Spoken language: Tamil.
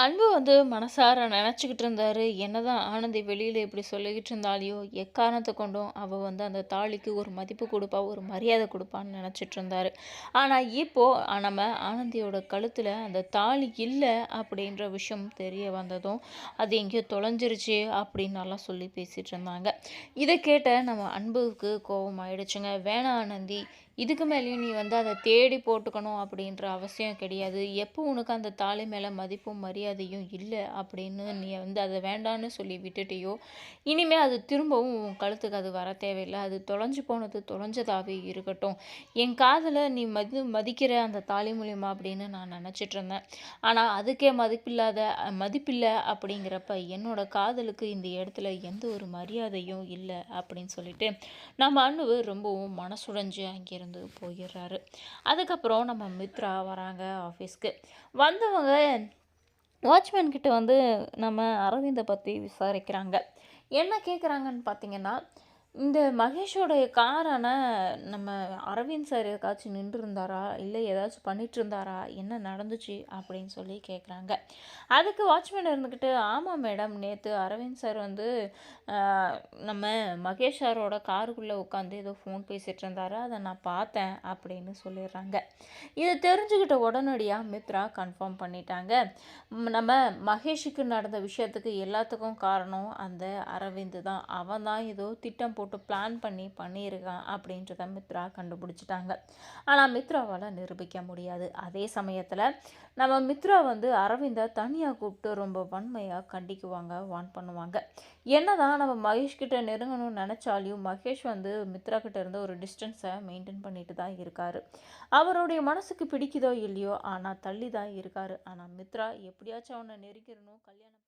அன்பு வந்து மனசார நினச்சிக்கிட்டு இருந்தாரு. என்னதான் ஆனந்தி வெளியில் இப்படி சொல்லிக்கிட்டு இருந்தாலையோ, எக்காரணத்தை கொண்டும் அவள் வந்து அந்த தாலிக்கு ஒரு மதிப்பு கொடுப்பா ஒரு மரியாதை கொடுப்பான்னு நினச்சிட்டு இருந்தாரு. ஆனால் இப்போது நம்ம ஆனந்தியோட கழுத்தில் அந்த தாலி இல்லை அப்படின்ற விஷயம் தெரிய வந்ததும், அது எங்கேயோ தொலைஞ்சிருச்சு அப்படின்னலாம் சொல்லி பேசிகிட்டு இருந்தாங்க. இதை கேட்ட நம்ம அன்புக்கு கோபம் ஆயிடுச்சுங்க. வேணாம் ஆனந்தி, இதுக்கு மேலேயும் நீ வந்து அதை தேடி போட்டுக்கணும் அப்படின்ற அவசியம் கிடையாது. எப்போ உனக்கு அந்த தாலி மேலே மதிப்பும், மரியாதையும் இல்லை அப்படின்னு நீ வந்து அதை வேண்டான்னு சொல்லி விட்டுட்டியோ, இனிமேல் அது திரும்பவும் உன் கழுத்துக்கு அது வர தேவையில்லை அது தொலைஞ்சு போனது தொலைஞ்சதாகவே இருக்கட்டும். என் காதில் நீ மதி மதிக்கிற அந்த தாலி மூலியமா அப்படின்னு நான் நினச்சிட்டு இருந்தேன். ஆனால் அதுக்கே மதிப்பில்லாத மதிப்பில்லை அப்படிங்கிறப்ப, என்னோட காதலுக்கு இந்த இடத்துல எந்த ஒரு மரியாதையும் இல்லை அப்படின்னு சொல்லிட்டு, நம்ம அண்ணுவு ரொம்பவும் மனசுடைஞ்சு வந்து போயிடுறாரு அதுக்கப்புறம் நம்ம மித்ரா வராங்க ஆஃபீஸ்க்கு. வந்தவங்க வாட்ச்மேன் கிட்ட வந்து நம்ம அரவிந்தை பற்றி விசாரிக்கிறாங்க. என்ன கேட்குறாங்கன்னு பார்த்தீங்கன்னா, இந்த மகேஷோடைய காரான நம்ம அரவிந்த் சார் எதுக்காச்சும் நின்றுருந்தாரா? இல்லை ஏதாச்சும் பண்ணிட்டுருந்தாரா? என்ன நடந்துச்சு? அப்படின்னு சொல்லி கேட்குறாங்க. அதுக்கு வாட்ச்மேன் இருந்துக்கிட்டு, ஆமாம் மேடம். நேற்று அரவிந்த் சார் வந்து நம்ம மகேஷ் சாரோட காருக்குள்ளே உட்காந்து ஏதோ ஃபோன் பேசிகிட்டு இருந்தாரு. அதை நான் பார்த்தேன் அப்படின்னு சொல்லிடுறாங்க. இதை தெரிஞ்சுக்கிட்ட உடனடியாக மித்ரா கன்ஃபார்ம் பண்ணிட்டாங்க. நம்ம மகேஷுக்கு நடந்த விஷயத்துக்கு எல்லாத்துக்கும் காரணம் அந்த அரவிந்த் தான். அவன் தான் ஏதோ திட்டம் போட்டு பிளான் பண்ணி பண்ணியிருக்கான் அப்படின்றத மித்ரா கண்டுபிடிச்சிட்டாங்க ஆனால் மித்ராவால் நிரூபிக்க முடியாது. அதே சமயத்தில் நம்ம மித்ரா வந்து அரவிந்தை தனியாக கூப்பிட்டு ரொம்ப வன்மையாக கண்டிக்குவாங்க, வான் பண்ணுவாங்க. என்னதான் நம்ம மகேஷ் கிட்ட நெருங்கணும்னு நினச்சாலையும் மகேஷ் வந்து மித்ரா கிட்ட இருந்து ஒரு டிஸ்டன்ஸை மெயின்டெயின் பண்ணிட்டு தான் இருக்காரு. அவருடைய மனசுக்கு பிடிக்குதோ இல்லையோ, ஆனால் தள்ளி தான் இருக்காரு. ஆனால் மித்ரா எப்படியாச்சும் அவனை நெருங்கிடணும் கல்யாணம்